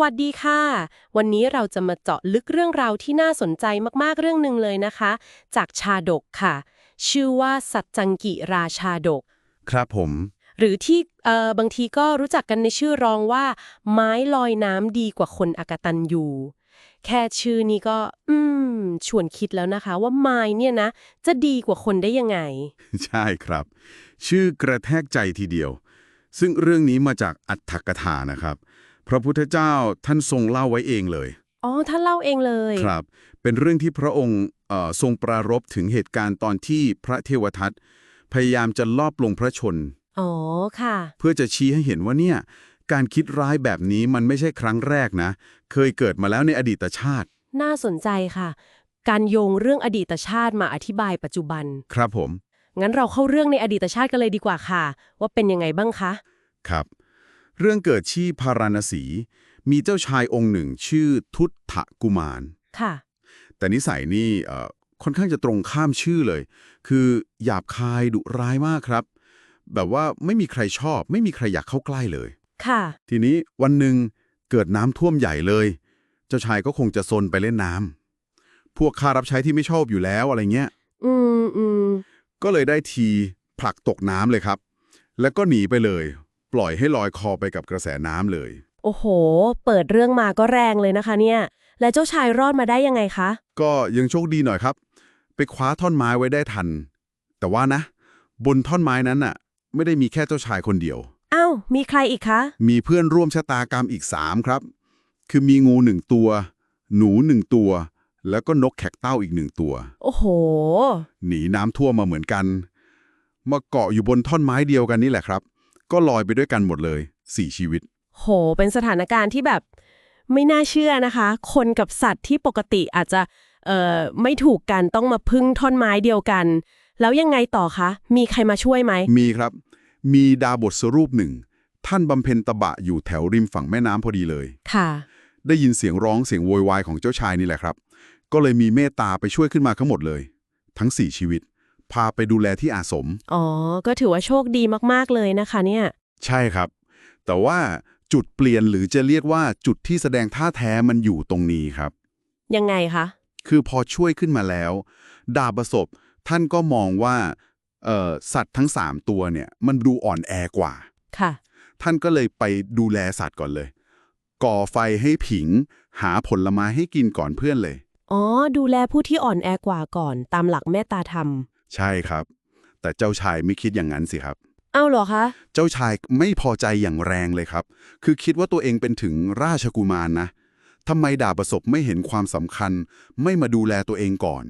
วัสดีค่ะ วันนี้เราจะมาเจาะลึกเรื่องราวที่น่าสนใจมากๆเรื่องหนึ่งเลยนะคะ จากชาดกค่ะ ชื่อว่าสัจจังกิราชาดก ครับผม หรือที่เอ่อบางทีก็รู้จักกันในชื่อรองว่า ไม้ลอยน้ำดีกว่าคนอกตันยูแค่ชื่อนี้ก็ อืม ชวนคิดแล้วนะคะว่าไม้เนี่ยนะ จะดีกว่าคนได้ยังไง ใช่ครับ ชื่อกระแทกใจทีเดียว ซึ่งเรื่องนี้มาจากอัตถกถานะครับ พระพุทธเจ้าท่านทรงเล่าไว้เองเลย อ๋อ ท่านเล่าเองเลย ครับ เป็นเรื่องที่พระองค์เอ่อทรงปรารภถึงเหตุการณ์ตอนที่พระเทวทัตพยายามจะลอบลงพระชน อ๋อ ค่ะ เพื่อจะชี้ให้เห็นว่าเนี่ยการคิดร้ายแบบนี้มันไม่ใช่ครั้งแรกนะ เคยเกิดมาแล้วในอดีตชาติ น่าสนใจค่ะ การโยงเรื่องอดีตชาติมาอธิบายปัจจุบัน ครับผม งั้นเราเข้าเรื่องในอดีตชาติกันเลยดีกว่าค่ะ ว่าเป็นยังไงบ้างคะ ครับ เรื่องเกิดที่พาราณสี มีเจ้าชายองค์หนึ่งชื่อทุตถกุมาร ค่ะ แต่นิสัยนี่เอ่อค่อนข้างจะตรงข้ามชื่อเลย คือหยาบคายดุร้ายมากครับ แบบว่าไม่มีใครชอบ ไม่มีใครอยากเข้าใกล้เลย ค่ะ ทีนี้วันหนึ่งเกิดน้ำท่วมใหญ่เลย เจ้าชายก็คงจะซนไปเล่นน้ำพวกข้ารับใช้ที่ไม่ชอบอยู่แล้วอะไรเงี้ย อืมอืมก็เลยได้ทีผลักตกน้ำเลยครับ แล้วก็หนีไปเลย ปล่อยให้ลอยคอไปกับกระแสน้ำเลย โอ้โห เปิดเรื่องมาก็แรงเลยนะคะเนี่ย และเจ้าชายรอดมาได้ยังไงคะ ก็ยังโชคดีหน่อยครับ ไปคว้าท่อนไม้ไว้ได้ทัน แต่ว่านะ บนท่อนไม้นั้นน่ะ ไม่ได้มีแค่เจ้าชายคนเดียว อ้าว มีใครอีกคะ มีเพื่อนร่วมชะตากรรมอีกสามครับ คือมีงูหนึ่งตัว หนูหนึ่งตัว แล้วก็นกแขกเต้าอีกหนึ่งตัว โอ้โห หนีน้ำท่วมมาเหมือนกัน มาเกาะอยู่บนท่อนไม้เดียวกันนี่แหละครับ ก็ลอยไปด้วยกันหมดเลยสี่ชีวิต โห เป็นสถานการณ์ที่แบบไม่น่าเชื่อนะคะ คนกับสัตว์ที่ปกติอาจจะเอ่อไม่ถูกกันต้องมาพึ่งท่อนไม้เดียวกัน แล้วยังไงต่อคะ มีใครมาช่วยไหม มีครับ มีดาบทสรูปหนึ่ง ท่านบำเพ็ญตบะอยู่แถวริมฝั่งแม่น้ำพอดีเลย ค่ะ ได้ยินเสียงร้องเสียงโวยวายของเจ้าชายนี่แหละครับ ก็เลยมีเมตตาไปช่วยขึ้นมาทั้งหมดเลย ทั้งสี่ชีวิต พาไปดูแลที่อาสม อ๋อ ก็ถือว่าโชคดีมากๆเลยนะคะเนี่ย ใช่ครับ แต่ว่าจุดเปลี่ยนหรือจะเรียกว่าจุดที่แสดงท่าแท้มันอยู่ตรงนี้ครับ ยังไงคะ คือพอช่วยขึ้นมาแล้ว ดาบประสบท่านก็มองว่าเอ่อสัตว์ทั้ง 3 ตัวเนี่ย มันดูอ่อนแอกว่า ค่ะ ท่านก็เลยไปดูแลสัตว์ก่อนเลย ก่อไฟให้ผิง หาผลไม้ให้กินก่อนเพื่อนเลย อ๋อ ดูแลผู้ที่อ่อนแอกว่าก่อน ตามหลักเมตตาธรรม ใช่ครับ แต่เจ้าชายไม่คิดอย่างนั้นสิครับ เอ้าเหรอคะ เจ้าชายไม่พอใจอย่างแรงเลยครับ คือคิดว่าตัวเองเป็นถึงราชกุมารนะทำไมดาบประสบไม่เห็นความสำคัญ ไม่มาดูแลตัวเองก่อน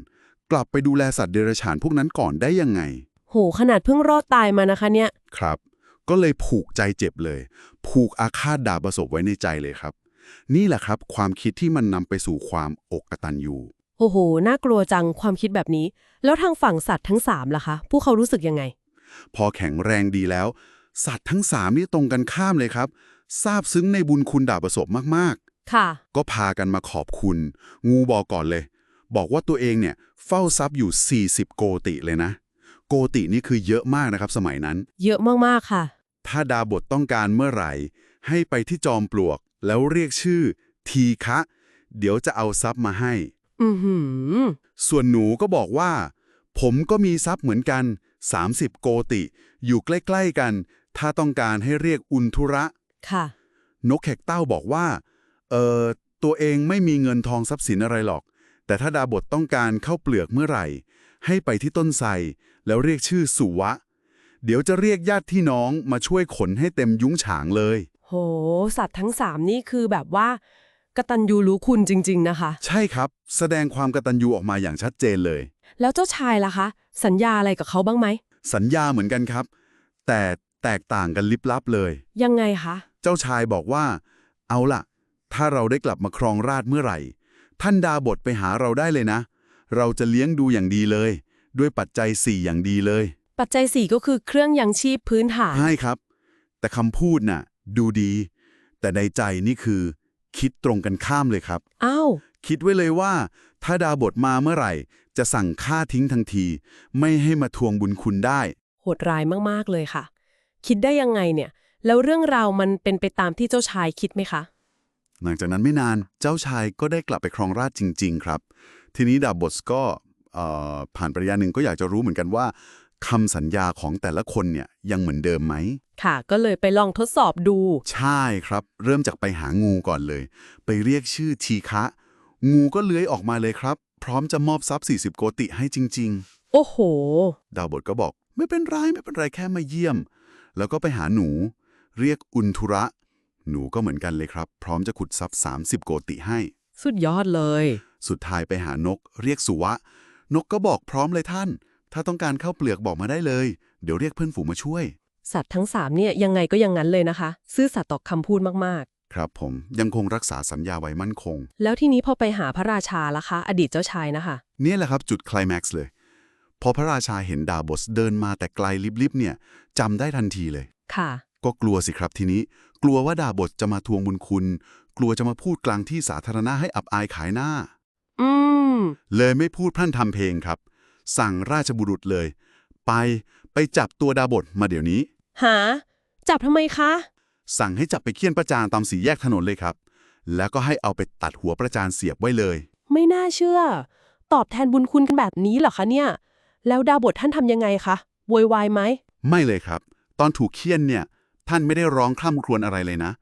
กลับไปดูแลสัตว์เดรัจฉานพวกนั้นก่อนได้ยังไง โห ขนาดเพิ่งรอดตายมานะคะเนี่ย ครับ ก็เลยผูกใจเจ็บเลย ผูกอาฆาตดาบประสบไว้ในใจเลยครับ นี่แหละครับ ความคิดที่มันนำไปสู่ความอกกตันยู โอ้โห น่ากลัวจังความคิดแบบนี้ แล้วทางฝั่งสัตว์ทั้งสามล่ะคะ พวกเขารู้สึกยังไง พอแข็งแรงดีแล้ว สัตว์ทั้งสามนี่ตรงกันข้ามเลยครับซาบซึ้งในบุญคุณดาบประสบมากๆ ค่ะ ก็พากันมาขอบคุณ งูบอกก่อนเลย บอกว่าตัวเองเนี่ยเฝ้าทรัพย์อยู่ 40 โกติเลยนะ โกตินี่คือเยอะมากนะครับ สมัยนั้น เยอะมากๆค่ะ ถ้าดาบทต้องการเมื่อไหร่ ให้ไปที่จอมปลวก แล้วเรียกชื่อ ทีคะ เดี๋ยวจะเอาทรัพย์มาให้ อือหือ ส่วนหนูก็บอกว่า ผมก็มีทรัพย์เหมือนกัน 30 โกติ อยู่ใกล้ ๆ กัน ถ้าต้องการให้เรียกอุนทุระ ค่ะ นกแขกเต้าบอกว่า เออตัวเองไม่มีเงินทองทรัพย์สินอะไรหรอก แต่ถ้าดาบทต้องการเข้าเปลือกเมื่อไหร่ ให้ไปที่ต้นไทรแล้วเรียกชื่อสุวะ เดี๋ยวจะเรียกญาติพี่น้องมาช่วยขนให้เต็มยุ้งฉางเลย โห สัตว์ทั้งสามนี่คือแบบว่า กตัญญูรู้คุณจริง ๆ นะคะ ใช่ครับ แสดงความกตัญญูออกมาอย่างชัดเจนเลย แล้วเจ้าชายล่ะคะ สัญญาอะไรกับเขาบ้างไหม สัญญาเหมือนกันครับ แต่แตกต่างกันลิบลับเลย ยังไงคะ เจ้าชายบอกว่า เอาล่ะ ถ้าเราได้กลับมาครองราชย์เมื่อไหร่ ท่านดาบทไปหาเราได้เลยนะ เราจะเลี้ยงดูอย่างดีเลย ด้วยปัจจัยสี่อย่างดีเลย ปัจจัยสี่ก็คือเครื่องยังชีพพื้นฐาน ใช่ครับ แต่คำพูดน่ะ ดูดี แต่ในใจนี่คือ คิดตรงกันข้ามเลยครับ อ้าว คิดไว้เลยว่า ถ้าดาบทมาเมื่อไหร่ จะสั่งฆ่าทิ้งทันที ไม่ให้มาทวงบุญคุณได้ โหดร้ายมาก ๆ เลยค่ะ คิดได้ยังไงเนี่ย แล้วเรื่องราวมันเป็นไปตามที่เจ้าชายคิดไหมคะ หลังจากนั้นไม่นานเจ้าชายก็ได้กลับไปครองราชย์จริง ๆ ครับ ทีนี้ดาบทก็เอ่อผ่านปริยาหนึ่งก็อยากจะรู้เหมือนกันว่า คำสัญญาของแต่ละคนเนี่ยยังเหมือนเดิมไหม ค่ะก็เลยไปลองทดสอบดู ใช่ครับ เริ่มจากไปหางูก่อนเลย ไปเรียกชื่อทีคะ งูก็เลื้อยออกมาเลยครับ พร้อมจะมอบทรัพย์ 40 โกติให้จริง โอ้โห ๆ ดาวบทก็บอก ไม่เป็นไรไม่เป็นไรแค่มาเยี่ยม แล้วก็ไปหาหนู เรียกอุนทุระ หนูก็เหมือนกันเลยครับ พร้อมจะขุดทรัพย์ 30 โกติให้ สุดยอดเลย สุดท้ายไปหานก เรียกสุวะ นกก็บอกพร้อมเลยท่าน ถ้าต้องการเข้าเปลือกบอกมาได้เลย เดี๋ยวเรียกเพื่อนฝูงมาช่วย สัตว์ทั้งสามเนี่ยยังไงก็ยังงั้นเลยนะคะ ซื่อสัตย์ต่อคำพูดมากครับผมยังคงรักษาสัญญาไว้มั่นคง ๆ แล้วทีนี้พอไปหาพระราชาละคะ อดีตเจ้าชายนะคะ เนี่ยแหละครับจุดไคลแม็กซ์เลย พอพระราชาเห็นดาบสเดินมาแต่ไกลลิบๆเนี่ยจำได้ทันทีเลย ค่ะ ก็กลัวสิครับทีนี้ กลัวว่าดาบสจะมาทวงบุญคุณ กลัวจะมาพูดกลางที่สาธารณะให้อับอายขายหน้า อืม เลยไม่พูดพรั่นทำเพลงครับ สั่งราชบุรุษเลย ไปไปจับตัวดาบสมาเดี๋ยวนี้ หา จับทำไมคะ สั่งให้จับไปเคี่ยนประจานตามสีแยกถนนเลยครับ แล้วก็ให้เอาไปตัดหัวประจานเสียบไว้เลย ไม่น่าเชื่อ ตอบแทนบุญคุณกันแบบนี้เหรอคะเนี่ย แล้วดาบทท่านทำยังไงคะโวยวายไหม ไม่เลยครับ ตอนถูกเคี่ยนเนี่ย ท่านไม่ได้ร้องคร่ำครวญอะไรเลยนะ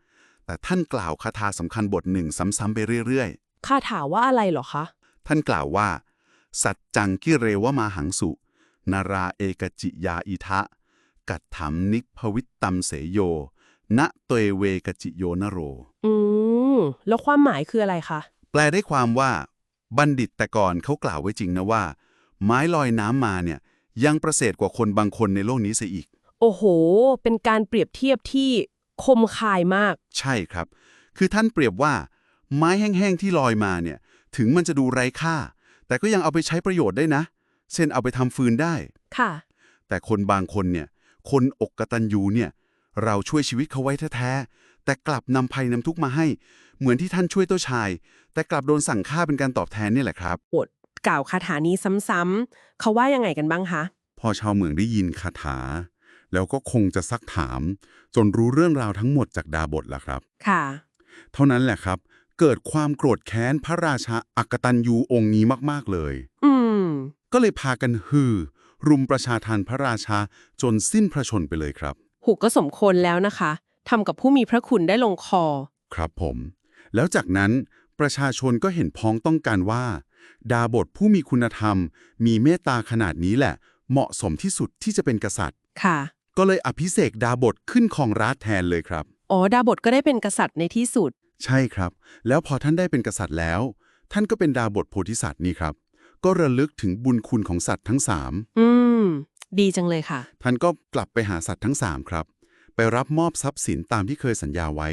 แต่ท่านกล่าวคาถาสำคัญบทหนึ่งซ้ำๆไปเรื่อยคาถาว่าอะไรเหรอคะๆท่านกล่าวว่า สัจจังกิเรวมาหังสุ นาราเอกจิยาอิทะ กัตถัมนิพวิตตัมเสโย ณเตเวกจิโยนโร อืม แล้วความหมายคืออะไรคะ แปลได้ความว่า บัณฑิตแต่ก่อนเขากล่าวไว้จริงนะว่า ไม้ลอยน้ำมาเนี่ย ยังประเสริฐกว่าคนบางคนในโลกนี้เสียอีก โอ้โห เป็นการเปรียบเทียบที่คมคายมาก ใช่ครับ คือท่านเปรียบว่า ไม้แห้งๆที่ลอยมาเนี่ย ถึงมันจะดูไร้ค่า แต่ก็ยังเอาไปใช้ประโยชน์ได้นะ เช่นเอาไปทำฟืนได้ ค่ะ แต่คนบางคนเนี่ย คนอกกตัญญูเนี่ย เราช่วยชีวิตเขาไว้แท้ๆ แต่กลับนำภัยนำทุกข์มาให้ เหมือนที่ท่านช่วยเต้าชาย แต่กลับโดนสั่งฆ่าเป็นการตอบแทนเนี่ยแหละครับ บทกล่าวคาถานี้ซ้ำๆเขาว่ายังไงกันบ้างคะ พอชาวเมืองได้ยินคาถา แล้วก็คงจะซักถาม จนรู้เรื่องราวทั้งหมดจากดาบทแล้วครับ ค่ะ เท่านั้นแหละครับ เกิดความโกรธแค้นพระราชาอักตันยูองค์นี้มากๆเลย อืม ก็เลยพากันฮือ รุมประชาทานพระราชาจนสิ้นพระชนไปเลยครับหูก็สมควรแล้วนะคะทำกับผู้มีพระคุณได้ลงคอ ครับผม แล้วจากนั้นประชาชนก็เห็นพ้องต้องการว่า ดาบทผู้มีคุณธรรม มีเมตตาขนาดนี้แหละ เหมาะสมที่สุดที่จะเป็นกษัตริย์ ค่ะ ก็เลยอภิเษกดาบทขึ้นครองราชย์แทนเลยครับ อ๋อ ดาบทก็ได้เป็นกษัตริย์ในที่สุด ใช่ครับ แล้วพอท่านได้เป็นกษัตริย์แล้ว ท่านก็เป็นดาบทโพธิสัตว์นี่ครับ ก็ระลึกถึงบุญคุณของสัตว์ทั้งสามอืม ดีจังเลยค่ะ ท่านก็กลับไปหาสัตว์ทั้งสามครับ ไปรับมอบทรัพย์สินตามที่เคยสัญญาไว้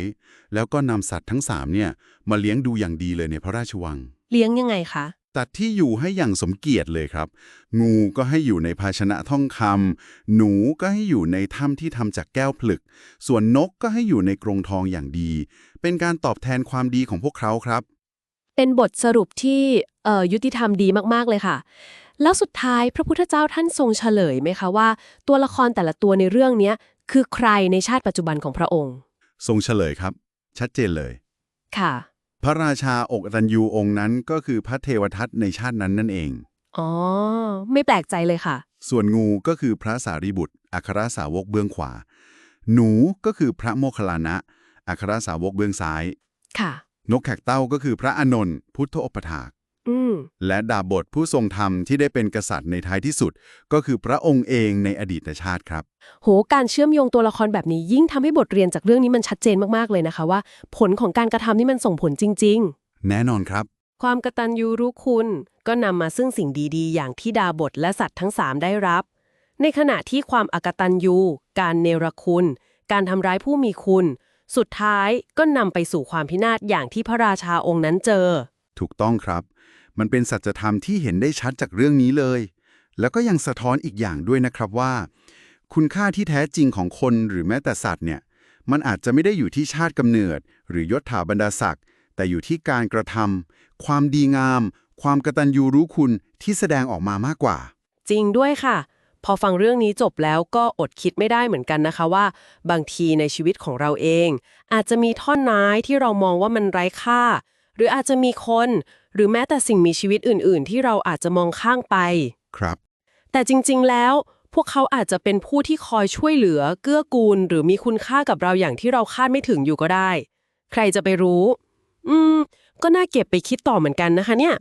แล้วก็นำสัตว์ทั้งสามเนี่ยมาเลี้ยงดูอย่างดีเลยในพระราชวัง เลี้ยงยังไงคะ ตัดที่อยู่ให้อย่างสมเกียรติเลยครับ งูก็ให้อยู่ในภาชนะท่องคำหนูก็ให้อยู่ในถ้ำที่ทำจากแก้วผลึก ส่วนนกก็ให้อยู่ในกรงทองอย่างดี เป็นการตอบแทนความดีของพวกเขาครับ เป็นบทสรุปที่เอ่อยุติธรรมดีมาก ๆ เลยค่ะ แล้วสุดท้ายพระพุทธเจ้าท่านทรงเฉลยไหมคะว่า ตัวละครแต่ละตัวในเรื่องเนี้ยคือใครในชาติปัจจุบันของพระองค์ ทรงเฉลยครับ ชัดเจนเลย ค่ะ พระราชาอกตัญญูองค์นั้นก็คือพระเทวทัตในชาตินั้นนั่นเอง อ๋อ ไม่แปลกใจเลยค่ะ ส่วนงูก็คือพระสารีบุตร อัครสาวกเบื้องขวา หนูก็คือพระโมคคัลลานะ อัครสาวกเบื้องซ้าย ค่ะ นกแขกเต้าก็คือพระอานนท์พุทธอุปถากอืม และดาบทผู้ทรงธรรมที่ได้เป็นกษัตริย์ในท้ายที่สุด ก็คือพระองค์เองในอดีตชาติครับ โห การเชื่อมโยงตัวละครแบบนี้ยิ่งทำให้บทเรียนจากเรื่องนี้มันชัดเจนมากๆเลยนะคะว่า ผลของการกระทำนี่มันส่งผลจริง ๆ แน่นอนครับ ความกตัญญูรู้คุณ ก็นำมาซึ่งสิ่งดีๆ อย่างที่ดาบทและสัตว์ทั้งสามได้รับ ในขณะที่ความอกตัญญูการเนรคุณ การทำร้ายผู้มีคุณ สุดท้ายก็นำไปสู่ความพินาศอย่างที่พระราชาองค์นั้นเจอ ถูกต้องครับ มันเป็นสัจธรรมที่เห็นได้ชัดจากเรื่องนี้เลย แล้วก็ยังสะท้อนอีกอย่างด้วยนะครับว่า คุณค่าที่แท้จริงของคนหรือแม้แต่สัตว์เนี่ยมันอาจจะไม่ได้อยู่ที่ชาติกำเนิด หรือยศถาบรรดาศักดิ์แต่อยู่ที่การกระทำความดีงาม ความกตัญญูรู้คุณที่แสดงออกมามากกว่า จริงด้วยค่ะ พอฟังเรื่องนี้จบแล้วก็อดคิดไม่ได้เหมือนกันนะคะว่า บางทีในชีวิตของเราเอง อาจจะมีท่อนไม้ที่เรามองว่ามันไร้ค่า หรืออาจจะมีคน หรือแม้แต่สิ่งมีชีวิตอื่น ๆ ที่เราอาจจะมองข้างไป ครับ แต่จริง ๆ แล้ว พวกเขาอาจจะเป็นผู้ที่คอยช่วยเหลือ เกื้อกูล หรือมีคุณค่ากับเราอย่างที่เราคาดไม่ถึงอยู่ก็ได้ ใครจะไปรู้ อืม ก็น่าเก็บไปคิดต่อเหมือนกันนะคะเนี่ย